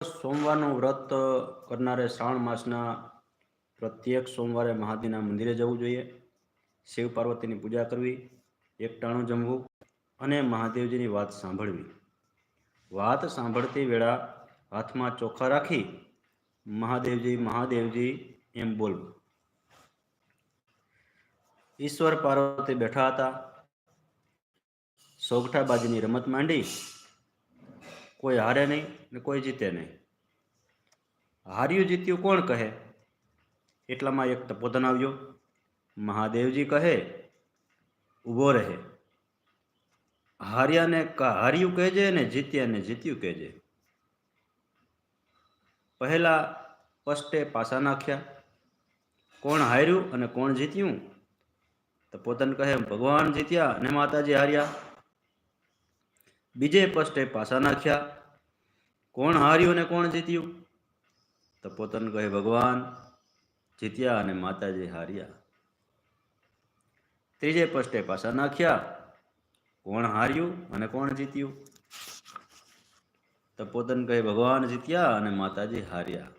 સોમવારનું વ્રત કરનારે શ્રાવણ માસના પ્રત્યેક સોમવારે મહાદેવના મંદિરે જવું જોઈએ. શિવ પાર્વતીની પૂજા કરવી, એકટાણું જમવું અને મહાદેવજીની વાત સાંભળવી. વાત સાંભળતી વેળા હાથમાં ચોખા રાખી મહાદેવજી મહાદેવજી એમ બોલવું. ઈશ્વર પાર્વતી બેઠા હતા. સોગઠાબાજીની રમત માંડી કોઈ હારે નહીં ને કોઈ જીતે નહીં. હાર્યું જીત્યું કોણ કહે? એટલામાં એક તપોધન આવ્યો. મહાદેવજી કહે ઊભો રહે. હાર્યાને હાર્યું કહેજે ને જીત્યાને જીત્યું કહેજે. પહેલા પસ્ટે પાસા નાખ્યા. કોણ હાર્યું અને કોણ જીત્યું? તો પોતાને કહે, ભગવાન જીત્યા અને માતાજી હાર્યા. બીજે પસ્ટે પાસા નાખ્યા. કોણ હાર્યું અને કોણ જીત્યું? તો પોતાને કહે, ભગવાન, જીત્યા અને માતાજી હાર્યા. ત્રીજે પસ્ટે પાસા નાખ્યા. કોણ હાર્યું અને કોણ જીત્યું? તપોતન કહે, ભગવાન જીત્યા અને માતાજી હાર્યા.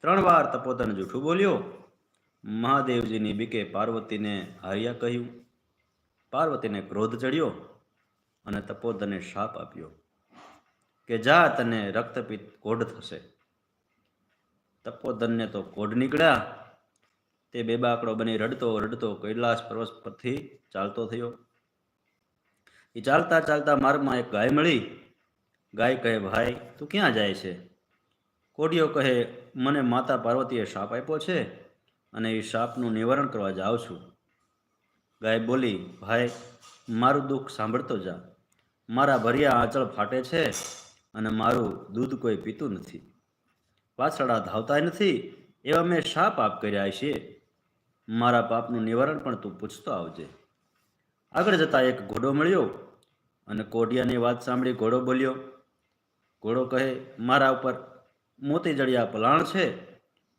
ત્રણ વાર તપોતન જૂઠું બોલ્યો. મહાદેવજીની બીકે પાર્વતીને હાર્યા કહ્યું. પાર્વતીને ક્રોધ ચડ્યો. અને તપોદને શાપ આપ્યો કે જા તને રક્તપિત્ત કોઢ થશે. તપોદનને તો કોઢ નીકળ્યા. તે બેબાકડો બની રડતો રડતો કૈલાસ પર્વત પરથી ચાલતો થયો. એ ચાલતા ચાલતા માર્ગમાં એક ગાય મળી. ગાય કહે, ભાઈ, તું ક્યાં જાય છે? કોડિયો કહે, મને માતા પાર્વતીએ શાપ આપ્યો છે અને એ શાપનું નિવારણ કરવા જાઉં છું. ગાય બોલી, ભાઈ, મારું દુઃખ સાંભળતો જા. મારા ભર્યા આંચળ ફાટે છે અને મારું દૂધ કોઈ પીતું નથી. વાછડા ધાવતા નથી, એવા મેં શા પાપ કર્યા છે. મારા પાપનું નિવારણ પણ તું પૂછતો આવજે. આગળ જતાં એક ઘોડો મળ્યો અને કોડિયાની વાત સાંભળી ઘોડો બોલ્યો, ઘોડો કહે, મારા ઉપર મોતી જડિયા પલાણ છે,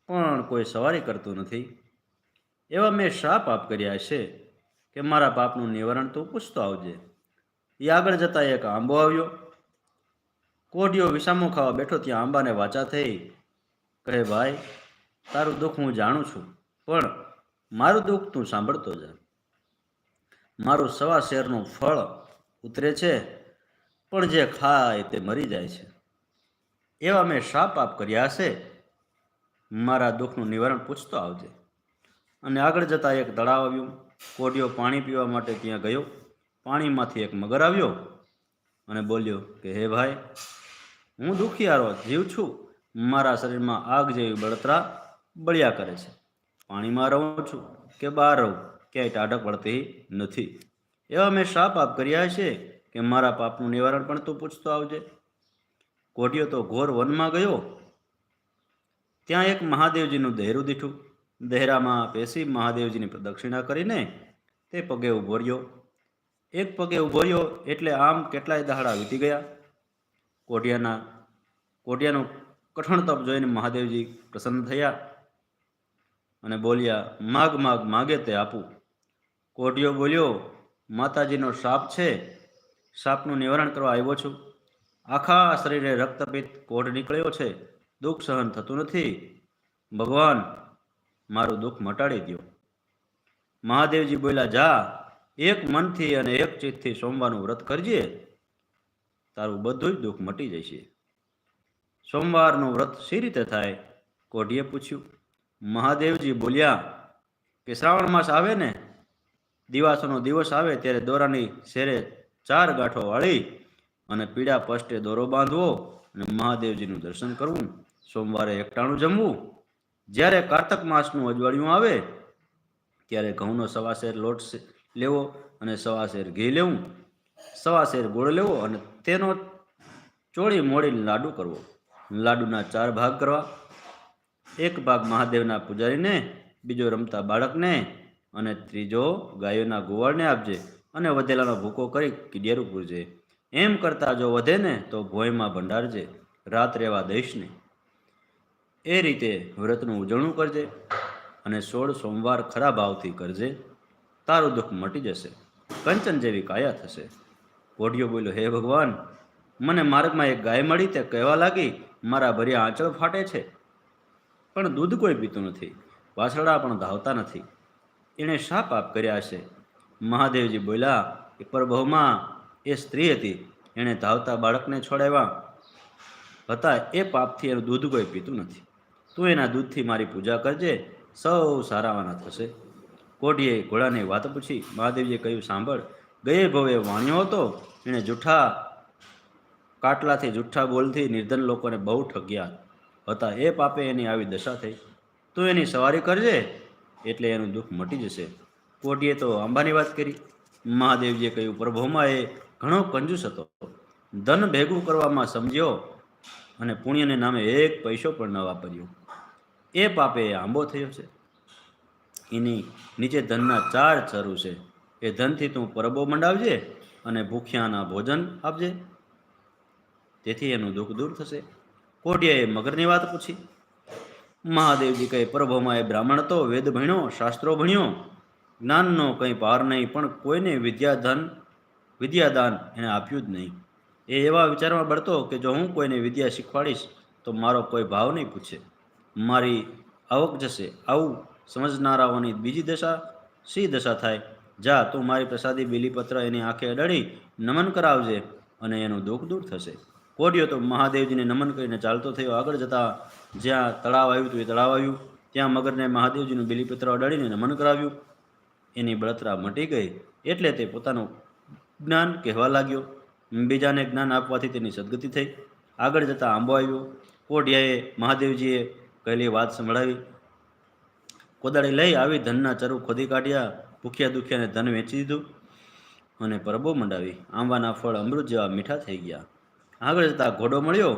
પણ કોઈ સવારી કરતું નથી. એવા મેં શા પાપ કર્યા છે કે મારા પાપનું નિવારણ તું પૂછતો આવજે. એ આગળ જતા એક આંબો આવ્યો. કોઢિયો વિસામો ખાવા બેઠો ત્યાં આંબાને વાચા થઈ કહે, ભાઈ, તારું દુઃખ હું જાણું છું, પણ મારું દુઃખ તું સાંભળતો જા. મારું સવા શેરનું ફળ ઉતરે છે, પણ જે ખાય તે મરી જાય છે. એવા મેં શા પાપ કર્યા હશે. મારા દુઃખનું નિવારણ પૂછતો આવજે. અને આગળ જતાં એક તળાવ આવ્યું. કોડિયો પાણી પીવા માટે ત્યાં ગયો. પાણીમાંથી એક મગર આવ્યો અને બોલ્યો કે, હે ભાઈ, હું દુખિયારો જીવ છું. મારા શરીરમાં આગ જેવી બળતરા બળ્યા કરે છે. પાણીમાં રહું છું કે બહાર રહું, ક્યાંય ટાઢક પડતી નથી. એવા મેં શા પાપ કર્યા છે કે મારા પાપનું નિવારણ પણ તું પૂછતો આવજે. કોઢિયો તો ઘોર વનમાં ગયો. ત્યાં એક મહાદેવજીનું દહેરું દીઠું દહેરામાં પેસી મહાદેવજીની પ્રદક્ષિણા કરીને તે પગે ઊભો રહ્યો. એક પગે ઊભો રહ્યો એટલે આમ કેટલાય દહાડા વીતી ગયા. કોઢિયાના, કોઢિયાનું કઠણ તપ જોઈને મહાદેવજી પ્રસન્ન થયા અને બોલ્યા, માગ માગ, માગે તે આપું. કોઢિયો બોલ્યો, માતાજીનો શાપ છે, શાપનું નિવારણ કરવા આવ્યો છું. આખા શરીરે રક્તપિત કોઢ નીકળ્યો છે, દુઃખ સહન થતું નથી. ભગવાન મારું દુઃખ મટાડી દો મહાદેવજી બોલ્યા, જા એક મનથી અને એક ચિત્તથી સોમવારનું વ્રત કરજે, તારું બધું જ દુઃખ મટી જશે. સોમવારનું વ્રત સી રીતે થાય? કોઢીએ પૂછ્યું. મહાદેવજી બોલ્યા કે શ્રાવણ માસ આવે ને, દિવાસોનો દિવસ આવે ત્યારે દોરાની શેરે ચાર ગાંઠો વાળી અને પીડા પષ્ટે દોરો બાંધવો અને મહાદેવજીનું દર્શન કરવું. સોમવારે એકટાણું જમવું. જ્યારે કારતક માસનું અજવાળિયું આવે, ત્યારે ઘઉંનો સવાશેર લોટ લેવો અને સવા શેર ઘી લેવું. સવા શેર ગોળ લેવો અને તેનો ચોળી મોડીને લાડુ કરવો. લાડુના ચાર ભાગ કરવા. એક ભાગ મહાદેવના પૂજારીને, બીજો રમતા બાળકને અને ત્રીજો ગાયોના ગોવાળને આપજે અને વધેલાનો ભૂકો કરી કીડિયારું પૂરજે. એમ કરતાં જો વધે ને તો ભોયમાં ભંડારજે. રાત રહેવા દઈશ ને એ રીતે વ્રતનું ઉજવણું કરજે અને સોળ સોમવાર ખરા ભાવથી કરજે. તારું દુઃખ મટી જશે. કંચન જેવી કાયા થશે. કોઢિયો બોલ્યો, હે ભગવાન, મને માર્ગમાં એક ગાય મળી, તે કહેવા લાગી, મારા ભર્યા આંચળ ફાટે છે. પણ દૂધ કોઈ પીતું નથી, વાછરડા પણ ધાવતા નથી. એણે શા પાપ કર્યા છે મહાદેવજી બોલ્યા કે પરભવમાં એ સ્ત્રી હતી, એણે ધાવતા બાળકને છોડાવ્યા. હતા એ પાપથી એનું દૂધ કોઈ પીતું નથી. તું એના દૂધથી મારી પૂજા કરજે, સૌ સારાવાના થશે. કોઢીએ ઘોડાને વાત પૂછી, મહાદેવજીએ કહ્યું, સાંભળ, ગયે ભવે વાણ્યો હતો. એણે જૂઠા કાટલાથી જૂઠા બોલથી નિર્ધન લોકોને બહુ ઠગ્યા હતા. એ પાપે એની આવી દશા થઈ. તું એની સવારી કરજે, એટલે એનું દુઃખ મટી જશે. કોઢીએ તો અંબાની વાત કરી. મહાદેવજીએ કહ્યું, પ્રભુમાં એ ઘણો કંજૂસ હતો. ધન ભેગું કરવામાં સમજ્યો અને પુણ્યને નામે એક પૈસો પણ ન વાપર્યો. એ પાપે આંબો થયો છે. એની નીચે ધનના ચાર ચરુ છે. એ ધનથી તું પરબો મંડાવજે અને ભૂખ્યાના ભોજન આપજે. તેથી એનું દુઃખ દૂર થશે. કોઢિયાએ મગરની વાત પૂછી. મહાદેવજી કહે, પ્રભોમાં એ બ્રાહ્મણ હતો વેદ ભણ્યો, શાસ્ત્રો ભણ્યો. જ્ઞાનનો કંઈ પાર નહીં, પણ કોઈને વિદ્યાધન, વિદ્યાદાન એને આપ્યું જ નહીં. એ એવા વિચારમાં બળતો કે જો હું કોઈને વિદ્યા શીખવાડીશ, તો મારો કોઈ ભાવ નહીં પૂછે. મારી આવક જશે. આવું સમજનારાઓની બીજી દશા સી દશા થાય? જા, તું મારી પ્રસાદી બિલીપત્ર એની આંખે અડાડી, નમન કરાવજે અને એનું દુઃખ દૂર થશે. કોઢિયો તો મહાદેવજીને નમન કરીને ચાલતો થયો. આગળ જતા જ્યાં તળાવ આવ્યું હતું એ તળાવ આવ્યું. ત્યાં મગરને મહાદેવજીનું બિલીપત્ર અડાડીને નમન કરાવ્યું. એની બળતરા મટી ગઈ. એટલે તે પોતાનું જ્ઞાન કહેવા લાગ્યો. બીજાને જ્ઞાન આપવાથી તેની સદગતિ થઈ. આગળ જતાં આંબો આવ્યો. કોઢિયાએ મહાદેવજીએ કહેલી વાત સંભળાવી. કોદાળી લઈ આવી, ધનના ચરુ ખોદી કાઢ્યા, ભૂખ્યા દુખ્યાને ધન વેચી દીધું અને પરબો મંડાવી. આંબાના ફળ, અમૃત જેવા મીઠા થઈ ગયા. આગળ જતાં ઘોડો મળ્યો.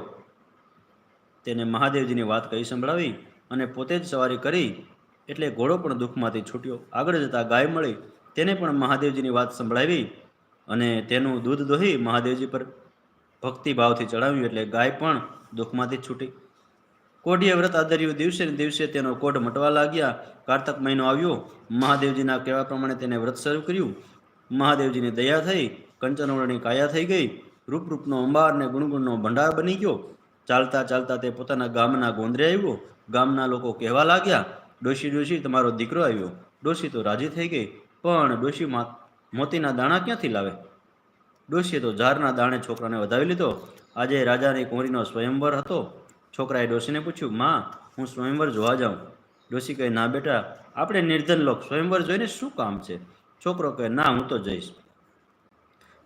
તેને મહાદેવજીની વાત કહી સંભળાવી અને પોતે જ સવારી કરી એટલે ઘોડો પણ દુઃખમાંથી છૂટ્યો. આગળ જતાં ગાય મળી. તેને પણ મહાદેવજીની વાત સંભળાવી અને તેનું દૂધ દોહી મહાદેવજી પર ભક્તિભાવથી ચડાવ્યું એટલે ગાય પણ દુઃખમાંથી છૂટી. કોઢીએ વ્રત આદર્યું દિવસે ને દિવસે તેનો કોઢ મટવા લાગ્યા. કારતક મહિનો આવ્યો. મહાદેવજીના કહેવા પ્રમાણે તેને વ્રત શરૂ કર્યું. મહાદેવજીની દયા થઈ, કંચનવળની કાયા થઈ ગઈ. રૂપરૂપનો અંબાર ને ગુણગુણનો ભંડાર બની ગયો. ચાલતા ચાલતા તે પોતાના ગામના ગોંદરે આવ્યો. ગામના લોકો કહેવા લાગ્યા, ડોશી ડોશી, તમારો દીકરો આવ્યો. ડોશી તો રાજી થઈ ગઈ, પણ ડોશી મોતીના દાણા ક્યાંથી લાવે? ડોશીએ તો ઝારના દાણે છોકરાને વધાવી લીધો. આજે રાજાની કુંવરીનો સ્વયંવર હતો. છોકરાએ ડોશીને પૂછ્યું, માં, હું સ્વયંવર જોવા જાઉં. ડોશી કહે, ના બેટા, આપણે નિર્ધન લોક, સ્વયંવર જોઈને શું કામ છે? છોકરો કહે, ના, હું તો જઈશ.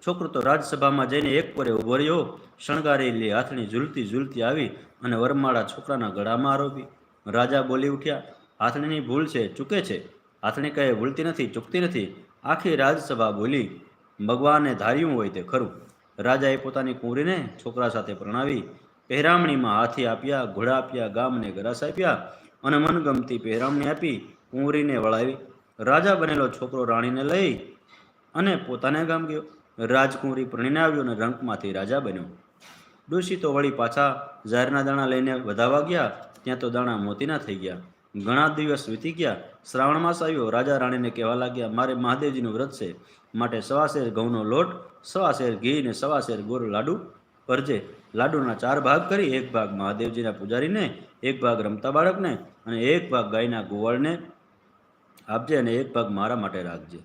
છોકરો તો રાજસભામાં જઈને એક પરે ઊભો રહ્યો શણગારેલી હાથણી ઝૂલતી ઝૂલતી આવી અને વરમાળા છોકરાના ગળામાં આરોપી. રાજા બોલી ઉઠ્યા, હાથણીની ભૂલ છે, ચૂકે છે. હાથણી કહે, ભૂલતી નથી, ચૂકતી નથી. આખી રાજસભા બોલી, ભગવાને ધાર્યું હોય તે ખરું. રાજાએ પોતાની કુંવરીને છોકરા સાથે પ્રણાવી પહેરામણીમાં હાથી આપ્યા, ઘોડા આપ્યા, ગામને ગરાસ આપ્યા અને મનગમતી પહેરામણી આપી કુંવરીને વળાવી. રાજા બનેલો છોકરો રાણીને લઈ અને પોતાને ગામ ગયો. રાજકુંવરી પરણીને આવ્યો અને રંકમાંથી રાજા બન્યો. ડોશી તો વળી પાછા ઝારના દાણા લઈને વધાવા ગયા. ત્યાં તો દાણા મોતીના થઈ ગયા. ઘણા દિવસ વીતી ગયા. શ્રાવણ માસ આવ્યો. રાજા રાણીને કહેવા લાગ્યા, મારે મહાદેવજીનું વ્રત છે. માટે સવા શેર ઘઉંનો લોટ સવા શેર ઘી ને સવા શેર ગોળ લાડુ કરજે લાડુના ચાર ભાગ કરી એક ભાગ મહાદેવજીના પૂજારીને, એક ભાગ રમતા બાળકને અને એક ભાગ ગાયના ગોવાળને આપજે અને એક ભાગ મારા માટે રાખજે.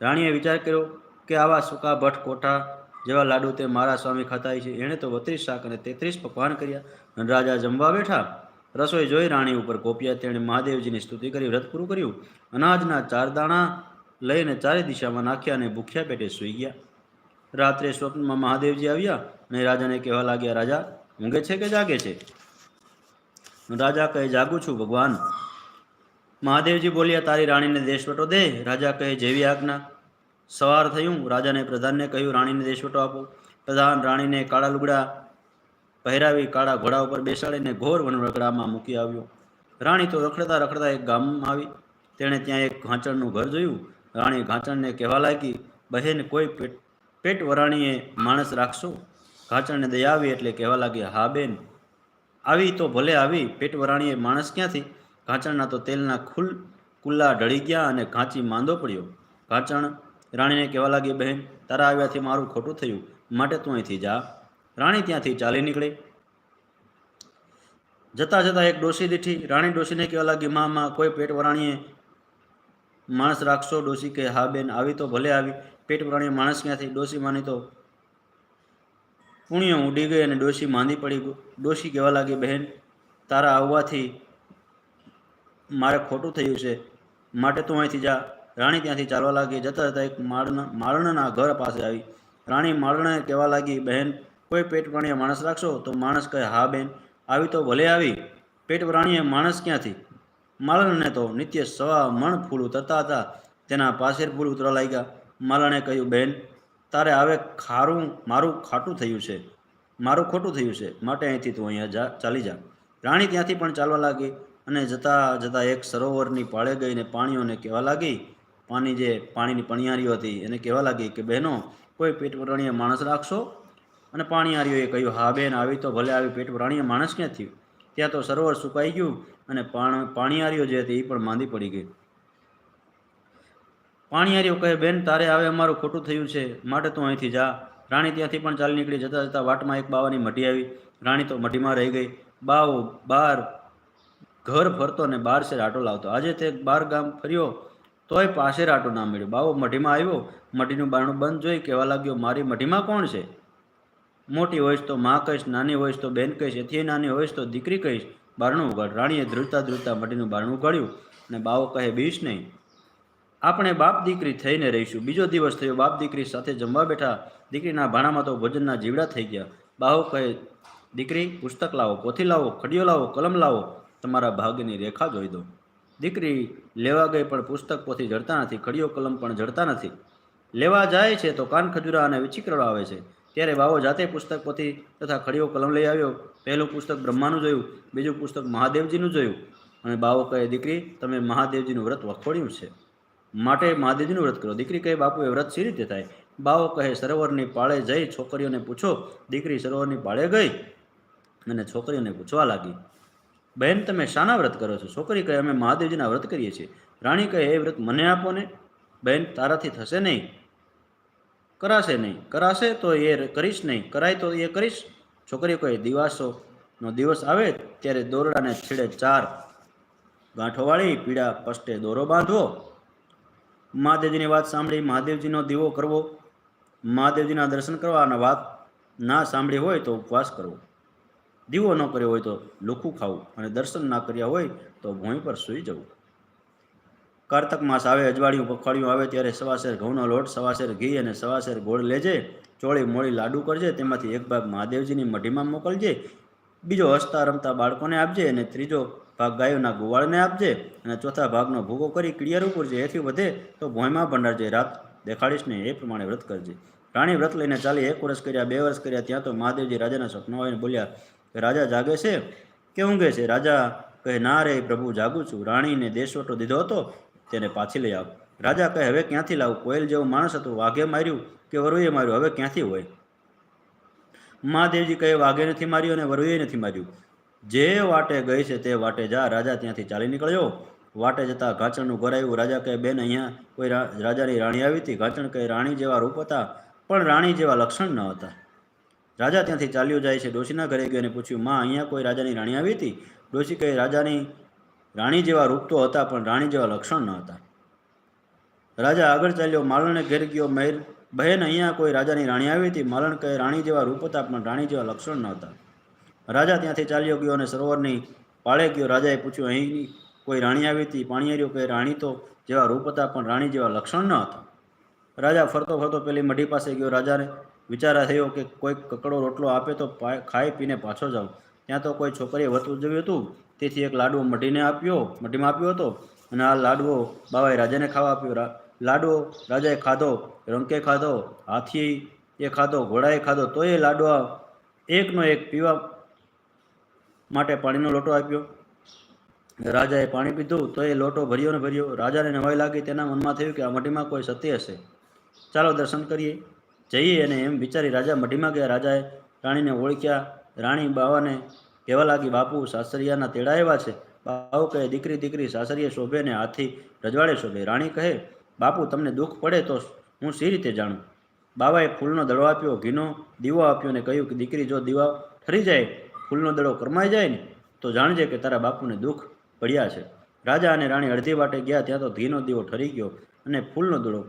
રાણીએ વિચાર કર્યો કે આવા સૂકા ભટ્ટ કોઠા જેવા લાડુ તે મારા સ્વામી ખાતા છે એણે તો બત્રીસ શાક અને તેત્રીસ પકવાન કર્યા. અને રાજા જમવા બેઠા. રસોઈ જોઈ રાણી ઉપર કોપ્યા તેણે મહાદેવજીની સ્તુતિ કરી વ્રત પૂરું કર્યું. અનાજના ચાર દાણા લઈને ચારે દિશામાં નાખ્યા અને ભૂખ્યા પેટે સૂઈ ગયા. રાત્રે સ્વપ્નમાં મહાદેવજી આવ્યા. અને રાજાને કહેવા લાગ્યા, રાજા, ઊંઘે છે કે જાગે છે? રાજા કહે, જાગું છું, ભગવાન. મહાદેવજી બોલ્યા, તારી રાણીને દેશવટો દે. રાજા કહે, જેવી આજ્ઞા. સવાર થયું, રાજાને પ્રધાનને કહ્યું, રાણીને દેશવટો આપો. પ્રધાન રાણીને કાળા લુગડા પહેરાવી, કાળા ઘોડા ઉપર બેસાડીને ઘોર વનવગડામાં મૂકી આવ્યો. રાણી તો રખડતા રખડતા એક ગામમાં આવી. તેણે ત્યાં એક ઘાંચણનું ઘર જોયું. રાણી ઘાંચણને કહેવા લાગી, બહેન, કોઈ પેટ પેટ વરાણીએ માણસ રાખશો? ઘાંચણને દયા આવી એટલે કહેવા લાગ્યા, હા બેન. આવી તો ભલે આવી પેટ વરાણીએ માણસ ક્યાંથી? ઘાંચણના તો તેલના ખુલ કુલ્લા ઢળી ગયા અને ઘાંચી માંદો પડ્યો. ઘાચણ રાણીને કહેવા લાગી, બહેન, તારા આવ્યાથી મારું ખોટું થયું. માટે તું અહીંથી જા. રાણી ત્યાંથી ચાલી નીકળી. જતા જતા એક ડોસી દીઠી રાણી ડોસીને કહેવા લાગી, માં માં, કોઈ પેટ વરાણીએ માણસ રાખશો? ડોસી કે હા બેન, આવી તો ભલે આવી. પેટ વરાણીએ માણસ ક્યાંથી? ડોસી માની તો પુણ્ય ઉડી ગઈ અને ડોશી માંદી પડી ડોશી કહેવા લાગી, બહેન, તારા આવવાથી મારે ખોટું થયું છે. માટે તું અહીંથી જા. રાણી ત્યાંથી ચાલવા લાગી. જતા જતા એક માળના, માળણના ઘર પાસે આવી. રાણી માળણે કહેવા લાગી, બહેન, કોઈ પેટ પ્રાણીએ માણસ રાખશો તો માણસ કહે, હા, બેન, આવી તો ભલે આવી. પેટ પ્રાણીએ માણસ ક્યાંથી? માળણને તો નિત્ય સવા મણ ફૂલ ઉતરતા હતા. તેના પાસેર ફૂલ ઉતરવા લાગ્યા. માલણે કહ્યું, બહેન તારે હવે ખારું, મારું ખાટું થયું છે. મારું ખોટું થયું છે. માટે અહીંથી તું અહીંયા જા, ચાલી જા. રાણી ત્યાંથી પણ ચાલવા લાગી અને જતાં જતાં એક સરોવરની પાળે ગઈને પાણીઓને કહેવા લાગી. પાણી જે પાણીની પણિયારીઓ હતી એને કહેવા લાગી કે, બહેનો, કોઈ પેટ પ્રાણીએ માણસ રાખશો? અને પાણીયારીઓએ કહ્યું, હા, બેન, આવી તો ભલે આવી પેટ પ્રાણીએ માણસ ક્યાં થયું ત્યાં તો સરોવર સુકાઈ ગયું અને પાણ, પાણીયારીઓ જે હતી એ પણ માંદી પડી ગઈ. પાણીયારીઓ કહે, બેન, તારે આવે અમારું ખોટું થયું છે. માટે તું અહીંથી જા. રાણી ત્યાંથી પણ ચાલી નીકળી. જતાં જતાં વાટમાં એક બાવાની મઢી આવી. રાણી તો મઢીમાં રહી ગઈ. બાવ બાર ઘર ફરતો ને બાર શેર આટો લાવતો. આજે તે બાર ગામ ફર્યો, તોય પાસે આટો ના મળ્યો. બાવો મઢીમાં આવ્યો. મઢીનું બારણું બંધ જોઈ કહેવા લાગ્યો, મારી મઢીમાં કોણ છે? મોટી હોઈશ તો માં કહીશ, નાની હોઈશ તો બેન કહીશ, એથી નાની હોઈશ તો દીકરી કહીશ. બારણું ઉગાડ રાણીએ ધ્રુજતા ધ્રુજતા મઢીનું બારણું ઉગાડ્યું અને બાવો કહે, બીશ નહીં. આપણે બાપ દીકરી થઈને રહીશું. બીજો દિવસ થયો, બાપ દીકરી સાથે જમવા બેઠા. દીકરીના ભાણામાં તો ભોજનના જીવડા થઈ ગયા. બાહુ કહે, દીકરી, પુસ્તક લાવો, પોથી લાવો, ખડીયો લાવો, કલમ લાવો. તમારા ભાગ્યની રેખા જોઈ દો. દીકરી લેવા ગઈ, પણ પુસ્તક પોથી જડતા નથી, ખડીયો, કલમ પણ જડતા નથી. લેવા જાય છે તો કાન ખજૂરા અને વિચિકરડો આવે છે. ત્યારે બાવો જાતે પુસ્તક પોથી તથા ખડિયો, કલમ લઈ આવ્યો. પહેલું પુસ્તક બ્રહ્માનું જોયું, બીજું પુસ્તક મહાદેવજીનું જોયું. અને બાવો કહે, દીકરી, તમે મહાદેવજીનું વ્રત વખોડ્યું છે. માટે મહાદેવજીનું વ્રત કરો. દીકરી કહે બાપુ એ વ્રત સી રીતે થાય? બાવો કહે, સરોવરની પાળે જઈ છોકરીઓને પૂછો. દીકરી સરોવરની પાળે ગઈ અને છોકરીઓને પૂછવા લાગી બહેન તમે શાના વ્રત કરો છો? છોકરી કહે, અમે મહાદેવજીના વ્રત કરીએ છીએ. રાણી કહે, એ વ્રત મને આપો ને. બહેન તારાથી થશે નહીં. કરાશે નહીં. કરાશે તો એ કરીશ નહીં. કરાય તો એ કરીશ. છોકરીઓ કહે, દિવાસોનો દિવસ આવે ત્યારે દોરડાને છેડે ચાર ગાંઠોવાળી પીડા પસ્ટે દોરો બાંધવો. મહાદેવજીની વાત સાંભળી, મહાદેવજીનો દીવો કરવો, મહાદેવજીના દર્શન કરવા અને વાત ના સાંભળી હોય તો ઉપવાસ કરવો. દીવો ન કર્યો હોય તો લુખું ખાવું અને દર્શન ના કર્યા હોય તો ભોંય પર સૂઈ જવું. કારતક માસ આવે, અજવાળિયું પખવાડિયું આવે ત્યારે સવાસેર ઘઉંનો લોટ, સવાસેર ઘી અને સવાસેર ગોળ લેજે, ચોળી, મોળી લાડુ કરજે, તેમાંથી એક ભાગ મહાદેવજીની મઢીમાં મોકલજે, બીજો હસતા રમતા બાળકોને આપજે અને ત્રીજો ભાગ ગાયોના ગોવાળને આપજે અને ચોથા ભાગનો ભૂગો કરી ક્લિયર ઉપર જે એથી વધે તો ભોંયમાં ભંડારજે રાત દેખાડીશ ને એ પ્રમાણે વ્રત કરજે. રાણી વ્રત લઈને ચાલી એક વર્ષ કર્યા, બે વર્ષ કર્યા, ત્યાં તો મહાદેવજી રાજાના સપના આવીને બોલ્યા કે રાજા જાગે છે? કે ઊંઘે છે? રાજા કહે, ના રે પ્રભુ, જાગું છું. રાણીને દેશવટો દીધો હતો, તેને પાછી લઈ આવ. રાજા કહે, હવે ક્યાંથી લાવું? કોયલ જેવું માણસ હતું, વાઘે માર્યું કે વરુએ માર્યું? હવે ક્યાંથી હોય? મહાદેવજી કહે, વાઘે નથી માર્યું અને વરુએ નથી માર્યું. જે વાટે ગઈ છે તે વાટે જા, રાજા ત્યાંથી ચાલી નીકળ્યો. વાટે જતા ઘાચણનું ઘર આવ્યું રાજા કહે, બેન, અહીંયા કોઈ રાજાની રાણી આવી હતી? ઘાચણ કહે, રાણી જેવા રૂપ હતા, પણ રાણી જેવા લક્ષણ ન હતા. રાજા ત્યાંથી ચાલ્યો જાય છે ડોશીના ઘરે ગયો અને પૂછ્યું, માં, અહીંયા કોઈ રાજાની રાણી આવી હતી? ડોશી કહે, રાજાની રાણી જેવા રૂપ તો હતા, પણ રાણી જેવા લક્ષણ ન હતા. રાજા આગળ ચાલ્યો. માલણને ઘેર ગયો. મહેર, બહેન, અહીંયા કોઈ રાજાની રાણી આવી હતી? માલણ કહે, રાણી જેવા રૂપ હતા, પણ રાણી જેવા લક્ષણ ન હતા. રાજા ત્યાંથી ચાલ્યો ગયો અને સરોવરની પાળે ગયો. રાજાએ પૂછ્યું, અહીં કોઈ રાણી આવી હતી? પાણીયારીઓ કહે રાણી તો? જેવા રૂપ હતા પણ રાણી જેવા લક્ષણ ન હતા. રાજા ફરતો ફરતો પેલી મઢી પાસે ગયો. રાજાને વિચારા થયો કે કોઈ કકડો રોટલો આપે તો ખાઈ પીને પાછો જાઉં. ત્યાં તો કોઈ છોકરીએ વત ઉજવ્યું હતું. તેથી એક લાડવો મઢીને આપ્યો, મઢીમાં આપ્યો હતો અને આ લાડવો બાવાએ રાજાને ખાવા આપ્યો. લાડવો રાજાએ ખાધો રંકે ખાધો હાથી એ ખાધો, ઘોડાએ ખાધો તો એ લાડવા એકનો એક પીવા માટે પાણીનો લોટો આપ્યો. રાજાએ પાણી પીધું તો એ લોટો ભર્યો ને ભર્યો. રાજાને નવાઈ લાગી. તેના મનમાં થયું કે આ મઢીમાં કોઈ સત્ય હશે. ચાલો દર્શન કરીએ. જઈએ અને એમ વિચારી રાજા મઢીમાં ગયા. રાજાએ રાણીને ઓળખ્યા. રાણી બાવાને કહેવા લાગી, બાપુ, સાસરિયાના તેડા એવા છે. બાવ કહે, દીકરી દીકરી, સાસરીએ શોભે ને હાથી રજવાડે શોભે. રાણી કહે, બાપુ, તમને દુઃખ પડે તો હું સી રીતે જાણું? બાવાએ ફૂલનો દડો આપ્યો, ઘીનો દીવો આપ્યો અને કહ્યું કે, દીકરી, જો દીવા ઠરી જાય ફૂલનો દડો કરમાઈ જાય ને, તો જાણજે કે તારા બાપુને દુઃખ પડ્યા છે. રાજા અને રાણી અડધી વાટે ગયા ત્યાં તો ઘીનો દીવો ઠરી ગયો અને ફૂલનો દડો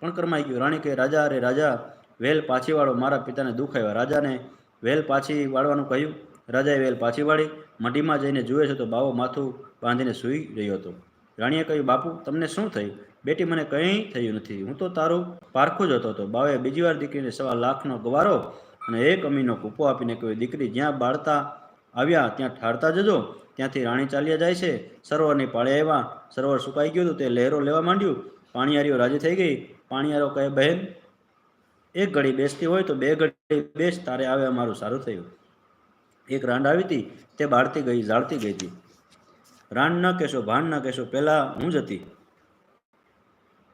પણ કરમાઈ ગયો. રાણી કહે, રાજા, અરે રાજા, વેલ પાછી વાળો મારા પિતાને દુઃખ આવ્યા. રાજાને વેલ પાછી વાળવાનું કહ્યું. રાજાએ વેલ પાછી વાળી મઢીમાં જઈને જુએ છે તો બાવો માથું બાંધીને સૂઈ રહ્યો હતો. રાણીએ કહ્યું, બાપુ, તમને શું થયું? બેટી, મને કંઈ થયું નથી. હું તો તારું પારખું જ હતો. હતો બાવે બીજી વાર દીકરીને સવા લાખનો ગવારો અને એક અમીનો કૂપો આપીને કહ્યું દીકરી જ્યાં બાળતા આવ્યા, ત્યાં ઠારતા જજો. ત્યાંથી રાણી ચાલ્યા જાય છે. સરોવરની પાળે આવ્યા. સરોવર સુકાઈ ગયું હતું તે લહેરો લેવા માંડ્યું. પાણીયારીઓ રાજી થઈ ગઈ. પાણીયારો કહે, બહેન, એક ઘડી બેસતી હોય તો બે ઘડી બેસ, તારે આવે અમારું સારું થયું. એક રાંડ આવી હતી. તે બાળતી ગઈ જાળતી ગઈ હતી. રાંડ ન કહેશો, ભાન ન કહેશો, પહેલાં હું જ હતી.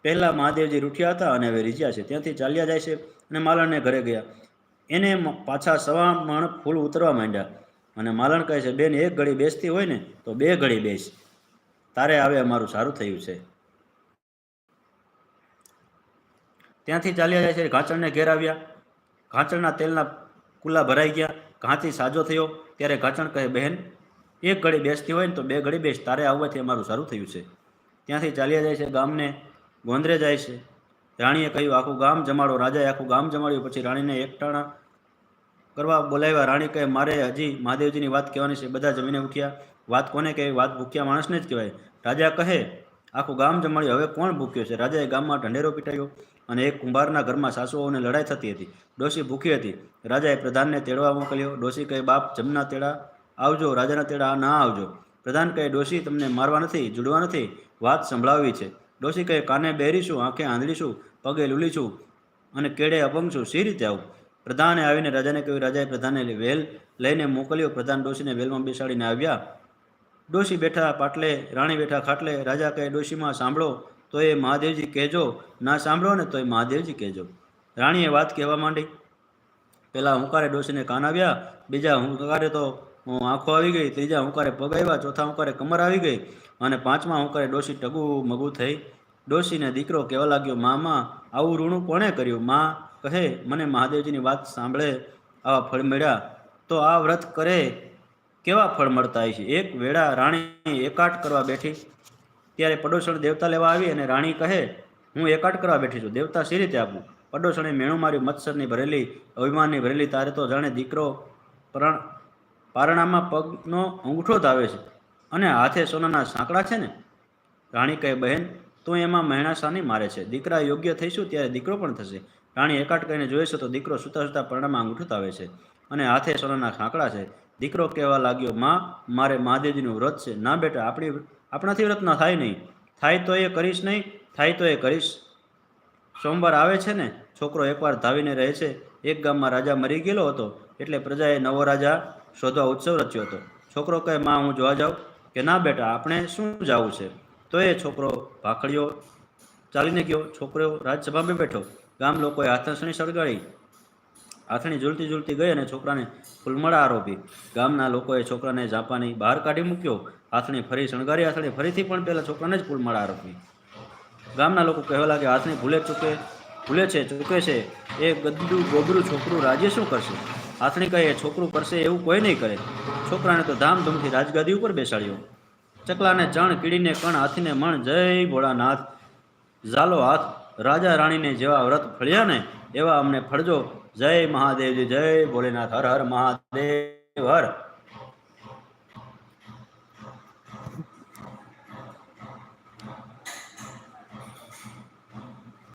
પહેલા મહાદેવજી રૂઠ્યા હતા અને હવે રીઝ્યા છે. ત્યાંથી ચાલ્યા જાય છે અને માલણને ઘરે ગયા. એને પાછા સવા મણ ફૂલ ઉતરવા માંડ્યા. અને માલણ કહે છે, બેન, એક ઘડી બેસતી હોય ને, તો બે ઘડી બેસ. તારે આવે અમારું સારું થયું છે. ત્યાંથી ચાલ્યા જાય છે ઘાંચણને ઘેર આવ્યા. ઘાંચણના તેલના કુલ્લા ભરાઈ ગયા. ઘાંથી સાજો થયો. ત્યારે ઘાંચણ કહે બહેન એક ઘડી બેસતી હોય ને, તો બે ઘડી બેસ. તારે આવવાથી અમારું સારું થયું છે. ત્યાંથી ચાલ્યા જાય છે ગામને, ગોંદરે જાય છે. રાણીએ કહ્યું, આખું ગામ જમાડો. રાજાએ આખું ગામ જમાડ્યું. પછી રાણીને એકટાણા કરવા બોલાવ્યા. રાણી કહે, મારે હજી મહાદેવજીની વાત કહેવાની છે. બધા જમીને ઉઠ્યા. વાત કોને કહેવી વાત ભૂખ્યા માણસને જ કહેવાય. રાજા કહે, આખું ગામ જમાડ્યું. હવે કોણ ભૂખ્યો છે? રાજાએ ગામમાં ઢંઢેરો પીટાયો અને એક કુંભારના ઘરમાં સાસુઓને લડાઈ થતી હતી. ડોશી ભૂખી હતી. રાજાએ પ્રધાનને તેડવા મોકલ્યો. ડોશી કહે, બાપ, જમના તેડા આવજો. રાજાના તેડા ના આવજો. પ્રધાન કહે, ડોશી, તમને મારવા નથી, જુડવા નથી. વાત સંભળાવવી છે. ડોશી કહે કાને બેરીશું, આંખે આંધળીશું, પગે લૂલીશું અને કેડે અપંગ છું સી રીતે આવું? પ્રધાને આવીને રાજાને કહ્યું, રાજાએ પ્રધાને વેલ લઈને મોકલ્યો. પ્રધાન ડોશીને વેલમાં બેસાડીને આવ્યા. ડોશી બેઠા પાટલે, રાણી બેઠા ખાટલે, રાજા કહે, ડોશીમાં, સાંભળો, તો એ મહાદેવજી કહેજો. ના, સાંભળો ને, તો એ મહાદેવજી કહેજો. રાણીએ વાત કહેવા માંડી. પહેલાં હુંકારે ડોશીને કાન આવ્યા. બીજા હુંકારે તો આંખો આવી ગઈ, ત્રીજા હુંકારે પગ આવ્યા, ચોથા હુંકારે કમર આવી ગઈ અને પાંચમા હુંકારે ડોશી ટગુ મગુ થઈ. ડોશીને દીકરો કહેવા લાગ્યો, મામા, આવું ઋણું કોણે કર્યું? માં કહે, મને મહાદેવજીની વાત સાંભળે આવા ફળ મળ્યા. તો આ વ્રત કરે, કેવા ફળ મળતા છે? એક વેળા રાણી એકાટ કરવા બેઠી. ત્યારે પડોશણ દેવતા લેવા આવી અને રાણી કહે, હું એકાટ કરવા બેઠી છું. દેવતા સી રીતે આપું? પડોશણે મેણું માર્યું, મત્સરની ભરેલી, અભિમાનની ભરેલી તારે તો જાણે દીકરો પ્રણ પારણામાં પગનો અંગૂઠો આવે છે અને હાથે સોનાના સાંકડા છે ને? રાણી કહે, બહેન, તું એમાં મહેણા સાની મારે છે. દીકરા યોગ્ય થઈશું ત્યારે દીકરો પણ થશે. રાણી એકાટ કરીને જોઈ છે તો દીકરો સુતા સુતા પરણામાં અંગૂઠો આવે છે અને હાથે સોનાના સાંકડા છે. દીકરો કહેવા લાગ્યો, માં, મારે મહાદેવજીનું વ્રત છે. ના બેટા, આપણી આપણાથી વ્રત ના થાય નહીં. થાય તો એ કરીશ નહીં, થાય તો એ કરીશ. સોમવાર આવે છે ને, છોકરો એકવાર ધાવીને રહે છે. એક ગામમાં રાજા મરી ગયેલો હતો એટલે પ્રજાએ નવો રાજા શોધવા ઉત્સવ રચ્યો હતો. છોકરો કહે, માં, હું જોવા જાઉં? કે, ના, બેટા, આપણે શું જવું છે? તો એ છોકરો ભાખડીઓ ચાલીને ગયો. છોકરો રાજસભામાં બેઠો. ગામ લોકોએ હાથસણી સળગાડી હાથણી ઝૂલતી ઝૂલતી ગઈ અને છોકરાને ફૂલમળા આરોપી. ગામના લોકોએ છોકરાને ઝાંપાની બહાર કાઢી મૂક્યો. હાથણી ફરી શણગારી. હાથણી ફરીથી પણ પહેલાં છોકરાને જ ફૂલમળા આરોપી. ગામના લોકો કહેવા લાગે હાથની ભૂલે ચૂકે, ભૂલે છે, ચૂકે છે. એ ગદ્દુ ગોબરું છોકરું રાજ્ય શું કરશે? હાથણી કહે છોકરું કરશે એવું કોઈ નહીં કરે. છોકરાને તો ધામધૂમથી રાજગાદી ઉપર બેસાડ્યો. ચકલાને ચણ કીડીને કણ હાથીને મણ, જય ભોળાનાથ. ઝાલો હાથ, રાજા રાણીને જેવા વ્રત ફળ્યા ને, એવા અમને ફળજો. જય મહાદેવજી, જય ભોલેનાથ, હર હર મહાદેવ, હર.